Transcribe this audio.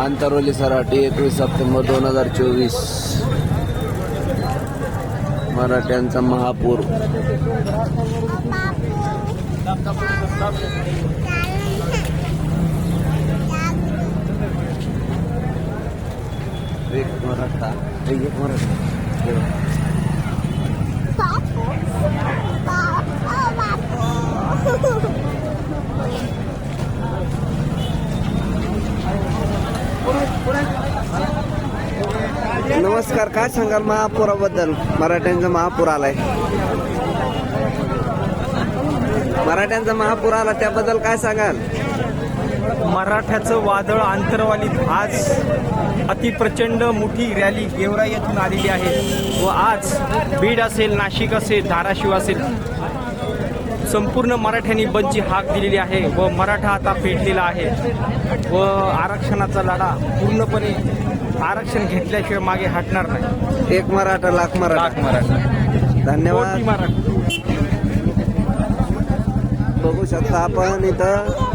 आंतरवली सराठी एकवीस सप्टेंबर दोन हजार चोवीस. मराठ्यांचा महापूर. एक मराठा. एक मराठा. नमस्कार काय सांगाल महापुराबद्दल? मराठ्यांचा महापूर आलाय. मराठ्यांचा महापूर आला त्याबद्दल काय सांगाल? मराठ्याचं वादळ आंतरवालीत आज अतिप्रचंड मोठी रॅली गेवरा येथून आलेली आहे. व आज बीड असेल नाशिक असेल धाराशिव असेल संपूर्ण मराठ्यांनी बंदची हाक दिलेली आहे व मराठा आता पेटलेला आहे व आरक्षणाचा लढा पूर्णपणे आरक्षण घेतल्याशिवाय मागे हटणार नाही. एक मराठा लाख मराठा. मराठा. धन्यवाद. मराठा. बघू शकता आपण इथं